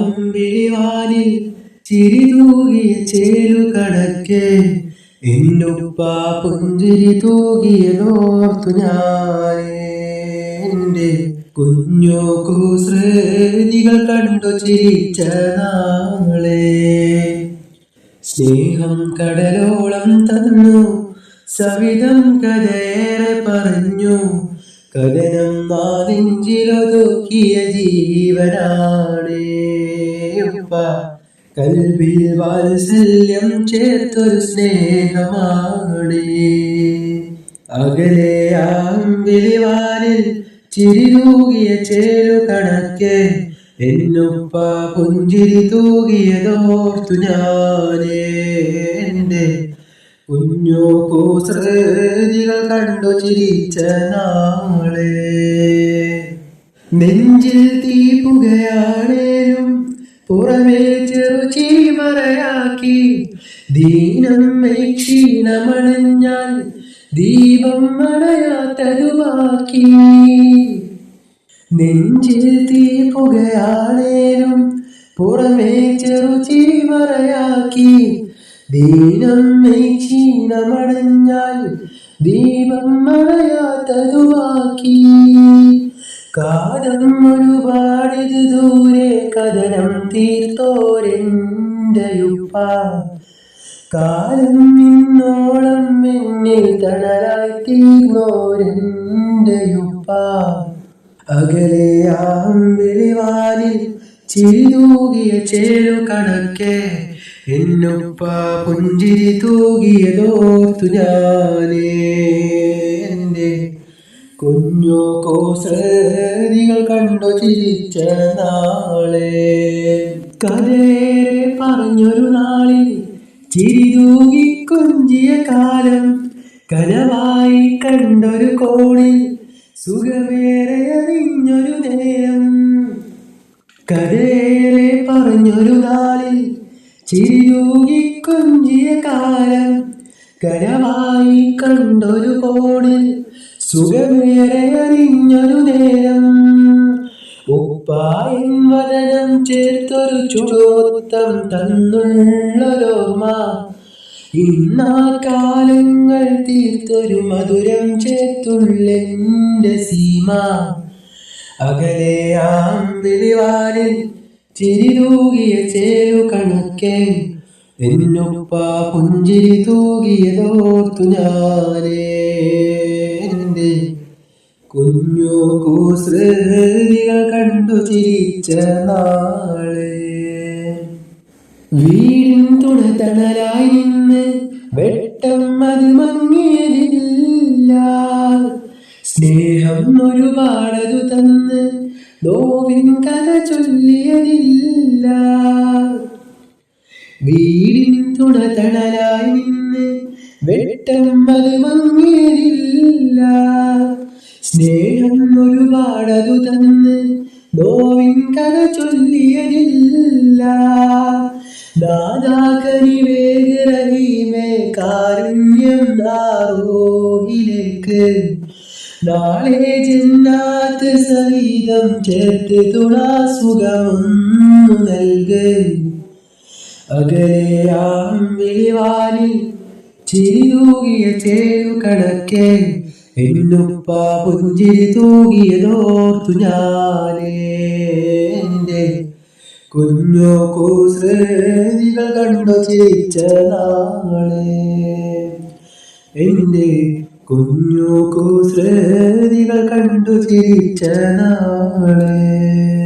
അകലെയാമ്പിളിവാനിൽ ചിരി തൂകിയ ചേരു കണക്കെ എന്നുപ്പാ പുഞ്ചിരി തൂകിയതോർത്തു ഞാൻ എന്റെ കുഞ്ഞു കുസൃതികൾ കണ്ടു ചിരിച്ച നാളെ സ്നേഹം കടലോളം തന്നു സവിധം കഥയേറെ പറഞ്ഞു. കഥനം നാലിഞ്ചിലൊതുക്കിയ ജീവനാണ്. ഉപ്പ കൽവിൽ വാത്സല്യം ചേർത്തൊരു സ്നേഹമാണ്. അകലെ ചിരി തൂകിയ ചേരു കണക്കെ എന്നുപ്പ പുഞ്ചിരി തൂകിയതോർത്തു ഞാനേ. എന്റെ കുഞ്ഞു കൂസൃതികൾ കണ്ടു ചിരിച്ച നാളെ. നെഞ്ചിൽ തീ പുകയാണേലും പുറമേ ചെറു ചീമറയാക്കി. ദീനം ക്ഷീണമണഞ്ഞാൽ ദീപം മണയാത്തതുവാക്കി. നെഞ്ചിൽ തീ പുകയാണേലും പുറമേ ചെറു ചീമറയാക്കി. ദീനം ക്ഷീണമടഞ്ഞാൽ ദീപം മറയാത്തതുവാക്കി കാലം ഒരുപാടിത് ദൂരെ കഥനം തീർത്തോരെന്റെയുപ്പ കാലം ഇന്നോളം എന്നിൽ തണലായി തീർന്നോരെന്റെയുപ്പ അകലെ ആമ്പിളിവാനിൽ ചിരിതൂകിയ ചേരു കണക്കെ എന്നുപ്പ പുഞ്ചിരി തൂകിയതോർത്തു ഞാനേ. എന്റെ കുഞ്ഞോ കോസരികൾ കണ്ടു ചിരിച്ച നാളെ. കരേറെ പറഞ്ഞൊരു നാളിൽ ചിരി തൂകി കൊഞ്ചിയ കാലം കനവായി കണ്ടൊരു കോണിൽ സുഖമേറെ അറിഞ്ഞൊരു നേരം. കരേറെ പറഞ്ഞൊരു നാളിൽ ചിരിയൂകി കൊഞ്ചിയ കാലം കരമായി കണ്ടൊരു കോണിൽ സുഖമേറെ അറിഞ്ഞൊരു നേരം. ഉപ്പായൻ വദനം ചേർത്തൊരു ചുടോത്തം തന്നുള്ളോമ ഇന്നാ കാലങ്ങൾ തീർത്തൊരു മധുരം ചേർത്തുള്ളെന്റെ സീമ. അകലെ ആമ്പിളിവാനിൽ ചിരി ചേരു കണക്കെ. എന്നുപ്പ പുഞ്ചിരി തൂകിയതോർത്തു ഞാനേ. കുഞ്ഞു കൂസൃതികൾ കണ്ടു ചിരിച്ച നാളെ. വീടിൻ തുണതണലായി നിന്ന് വെട്ടം അത് മങ്ങിയതില്ല സ്നേഹം ഒരുപാടതു തന്ന് ചൊല്ലിയതില്ല. വീടിൻ തുണതണലായി നിന്ന് വെട്ടം മങ്ങിയതില്ല സ്നേഹം ഒരുപാടതു തന്ന് നോവിൻ കഥ ചൊല്ലിയതില്ല. ദാദാകരിവേഗരഹീമേ കാരുണ്യം നാറോഹിലേക്ക് നാളെ ജന്നാത്ത് സഹിതം ചേർത്ത് തുണാ സുഖമൊന്നു നൽക്. അകലെയാം വിളിവാനിൽ ചിരി തൂകിയ ചേരു കണക്കെ. എന്നുപ്പ പുഞ്ചിരി തൂകിയതോർത്തു ഞാനേ കുഞ്ഞോ കൂസൃതികൾ കണ്ടു ചിരിച്ച നാളെ. എന്റെ കുഞ്ഞു കുസൃതികൾ കണ്ടു ചിരിച്ച നാളെ.